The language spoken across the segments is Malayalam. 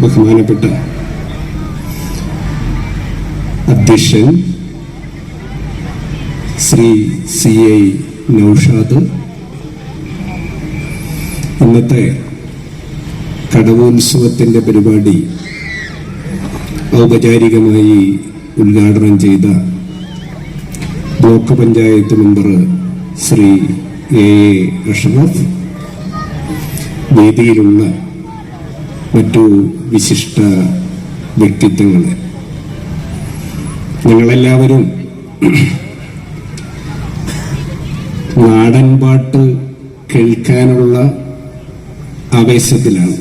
ബഹുമാനപ്പെട്ട അധ്യക്ഷൻ ശ്രീ സി ഐ നൌഷാദ്. ഇന്നത്തെ കടവോത്സവത്തിന്റെ പരിപാടി ഔപചാരികമായി ഉദ്ഘാടനം ചെയ്ത block panchayat member Shri A A Ashraf. വേദിയിലുള്ള മറ്റു വിശിഷ്ട വ്യക്തിത്വങ്ങളെ. നിങ്ങളെല്ലാവരും നാടൻ പാട്ട് കേൾക്കാനുള്ള ആവേശത്തിലാണ്.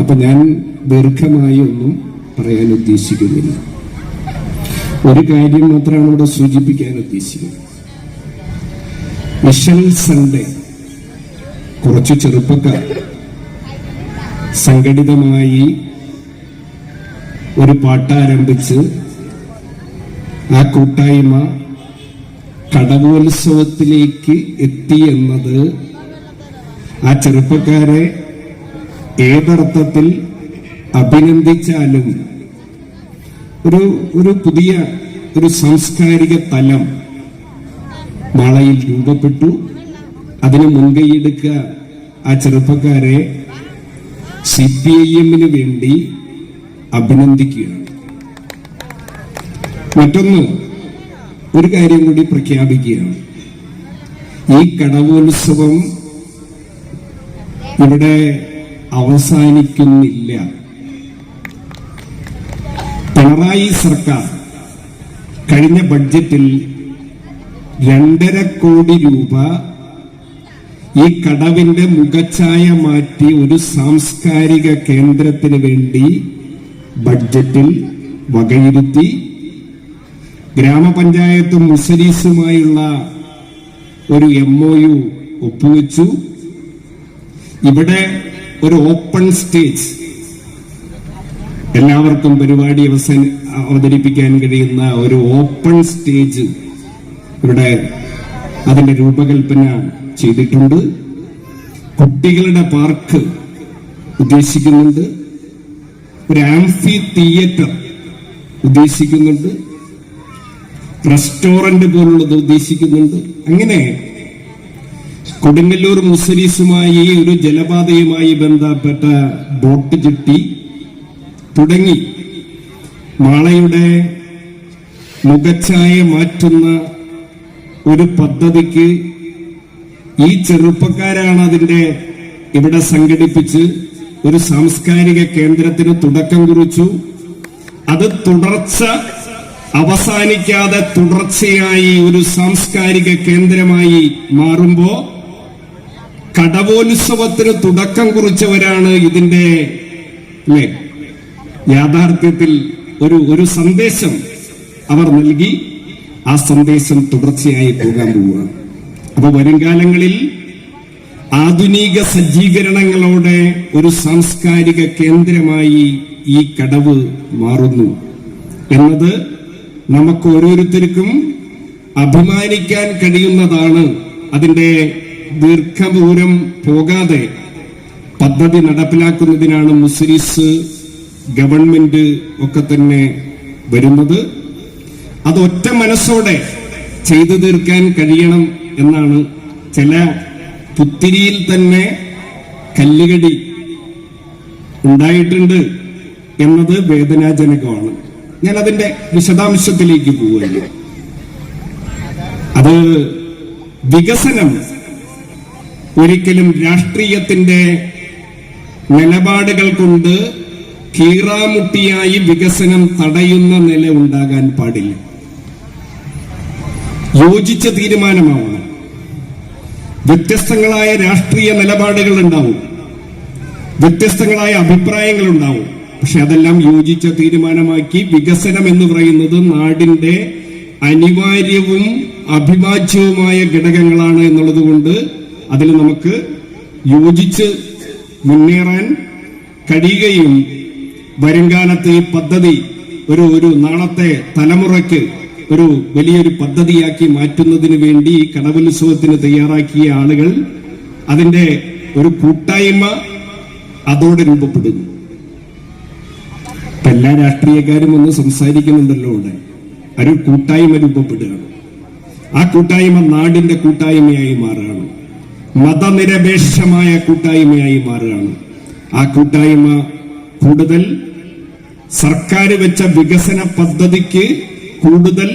അപ്പൊ ഞാൻ ദീർഘമായി ഒന്നും പറയാൻ ഉദ്ദേശിക്കുന്നില്ല. ഒരു കാര്യം മാത്രമാണ് ഇവിടെ സൂചിപ്പിക്കാൻ ഉദ്ദേശിക്കുന്നത്. മിഷൽ സൺഡേ കുറച്ച് ചെറുപ്പക്കാർ സംഘടിതമായി ഒരു പാട്ടാരംഭിച്ച് ആ കൂട്ടായ്മ കടകോത്സവത്തിലേക്ക് എത്തി എന്നത് ആ ചെറുപ്പക്കാരെ ഏതർത്ഥത്തിൽ അഭിനന്ദിച്ചാലും ഒരു ഒരു പുതിയ ഒരു സാംസ്കാരിക തലം മാളയിൽ രൂപപ്പെട്ടു. അതിന് മുൻകൈയെടുക്കുക ആ ചെറുപ്പക്കാരെ സി പി ഐ എമ്മിന് വേണ്ടി അഭിനന്ദിക്കുകയാണ്. മറ്റൊന്ന് ഒരു കാര്യം കൂടി പ്രഖ്യാപിക്കുകയാണ്. ഈ കടവോത്സവം ഇവിടെ അവസാനിക്കുന്നില്ല. പിണറായി സർക്കാർ കഴിഞ്ഞ ബഡ്ജറ്റിൽ രണ്ടര കോടി രൂപ ഈ കടവിന്റെ മുഖച്ഛായ മാറ്റി ഒരു സാംസ്കാരിക കേന്ദ്രത്തിന് വേണ്ടി ബഡ്ജറ്റിൽ വകയിരുത്തി ഗ്രാമപഞ്ചായത്തും മുസരീസുമായുള്ള ഒരു എം ഒ യു ഒപ്പുവെച്ചു. ഇവിടെ ഒരു ഓപ്പൺ സ്റ്റേജ് എല്ലാവർക്കും പരിപാടി അവസാന അവതരിപ്പിക്കാൻ കഴിയുന്ന ഒരു ഓപ്പൺ സ്റ്റേജ് ഇവിടെ അതിന്റെ രൂപകൽപ്പന ചെയ്തിട്ടുണ്ട്. കുട്ടികളുടെ പാർക്ക് ഉദ്ദേശിക്കുന്നുണ്ട്. ഒരു ആംഫി തിയേറ്റർ ഉദ്ദേശിക്കുന്നുണ്ട്. റെസ്റ്റോറന്റ് പോലുള്ളത് ഉദ്ദേശിക്കുന്നുണ്ട്. അങ്ങനെ കൊടുങ്ങല്ലൂർ മുസ്ലീസുമായി ഒരു ജലപാതയുമായി ബന്ധപ്പെട്ട ബോട്ട് ചുട്ടി തുടങ്ങി. മാളയുടെ മുഖച്ഛായ മാറ്റുന്ന ഒരു പദ്ധതിക്ക് ഈ ചെറുപ്പക്കാരാണ് അതിന്റെ ഇവിടെ സംഘടിപ്പിച്ച് ഒരു സാംസ്കാരിക കേന്ദ്രത്തിന് തുടക്കം കുറിച്ചു. അത് തുടർച്ച അവസാനിക്കാതെ തുടർച്ചയായി ഒരു സാംസ്കാരിക കേന്ദ്രമായി മാറുമ്പോ കടവോത്സവത്തിന് തുടക്കം കുറിച്ചവരാണ് ഇതിന്റെ യാഥാർത്ഥ്യത്തിൽ ഒരു ഒരു സന്ദേശം അവർ നൽകി. ആ സന്ദേശം തുടർച്ചയായി പോകാൻ പോവുകയാണ്. അപ്പൊ വരുംകാലങ്ങളിൽ ആധുനിക സജ്ജീകരണങ്ങളോടെ ഒരു സാംസ്കാരിക കേന്ദ്രമായി ഈ കടവ് മാറുന്നു. എന്നത് നമുക്ക് ഓരോരുത്തർക്കും അഭിമാനിക്കാൻ കഴിയുന്നതാണ്. അതിന്റെ ദീർഘദൂരം പോകാതെ പദ്ധതി നടപ്പിലാക്കുന്നതിനാണ് മുസ്ലിസ് ഗവൺമെന്റ് ഒക്കെ തന്നെ വരുന്നത്. അത് ഒറ്റ മനസ്സോടെ ചെയ്തു തീർക്കാൻ കഴിയണം എന്നാണ് ചില പുത്തിരിയിൽ തന്നെ കല്ലുകടി ഉണ്ടായിട്ടുണ്ട് എന്നത് വേദനാജനകമാണ്. ഞാൻ അതിന്റെ വിശദാംശത്തിലേക്ക് പോവുകയാണ്. അത് വികസനം ഒരിക്കലും രാഷ്ട്രീയത്തിന്റെ നിലപാടുകൾ കൊണ്ട് കീറാമുട്ടിയായി വികസനം തടയുന്ന നില ഉണ്ടാകാൻ പാടില്ല. യോജിച്ച തീരുമാനമാവണം. വ്യത്യസ്തങ്ങളായ രാഷ്ട്രീയ നിലപാടുകൾ ഉണ്ടാവും വ്യത്യസ്തങ്ങളായ അഭിപ്രായങ്ങൾ ഉണ്ടാവും പക്ഷെ അതെല്ലാം യോജിച്ച തീരുമാനമാക്കി വികസനം എന്ന് പറയുന്നത് നാടിന്റെ അനിവാര്യവും അഭിവാജ്യവുമായ ഘടകങ്ങളാണ് എന്നുള്ളത് കൊണ്ട് അതിൽ നമുക്ക് യോജിച്ച് മുന്നേറാൻ കഴിയുകയും വരുംകാലത്ത് ഈ പദ്ധതി ഒരു ഒരു നാളത്തെ തലമുറയ്ക്ക് ഒരു വലിയൊരു പദ്ധതിയാക്കി മാറ്റുന്നതിന് വേണ്ടി ഈ കടവുത്സവത്തിന് തയ്യാറാക്കിയ ആളുകൾ അതിന്റെ ഒരു കൂട്ടായ്മ അതോടെ രൂപപ്പെടുന്നു. എല്ലാ രാഷ്ട്രീയക്കാരും ഒന്ന് സംസാരിക്കുന്നുണ്ടല്ലോ ഇവിടെ ഒരു കൂട്ടായ്മ രൂപപ്പെടുകയാണ്. ആ കൂട്ടായ്മ നാടിന്റെ കൂട്ടായ്മയായി മാറുകയാണ്. മതനിരപേക്ഷമായ കൂട്ടായ്മയായി മാറുകയാണ്. ആ കൂട്ടായ്മ കൂടുതൽ സർക്കാർ വെച്ച വികസന പദ്ധതിക്ക് കൂടുതൽ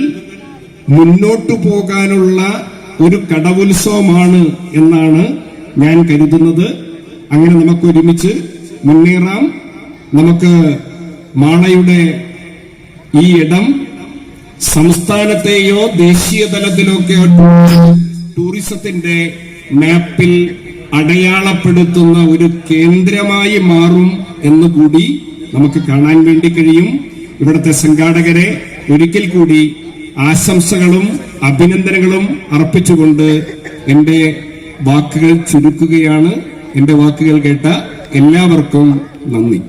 മുന്നോട്ടു പോകാനുള്ള ഒരു കടവുത്സവമാണ് എന്നാണ് ഞാൻ കരുതുന്നത്. അങ്ങനെ നമുക്ക് ഒരുമിച്ച് മുന്നേറാം. നമുക്ക് മാളയുടെ ഈ ഇടം സംസ്ഥാനത്തെയോ ദേശീയ തലത്തിലൊക്കെ ടൂറിസത്തിന്റെ മാപ്പിൽ അടയാളപ്പെടുത്തുന്ന ഒരു കേന്ദ്രമായി മാറും എന്നുകൂടി നമുക്ക് കാണാൻ വേണ്ടി കഴിയും. ഇവിടുത്തെ സംഘാടകരെ ഒരിക്കൽ കൂടി ആശംസകളും അഭിനന്ദനങ്ങളും അർപ്പിച്ചുകൊണ്ട് എന്റെ വാക്കുകൾ ചുരുക്കുകയാണ്. എന്റെ വാക്കുകൾ കേട്ട എല്ലാവർക്കും നന്ദി.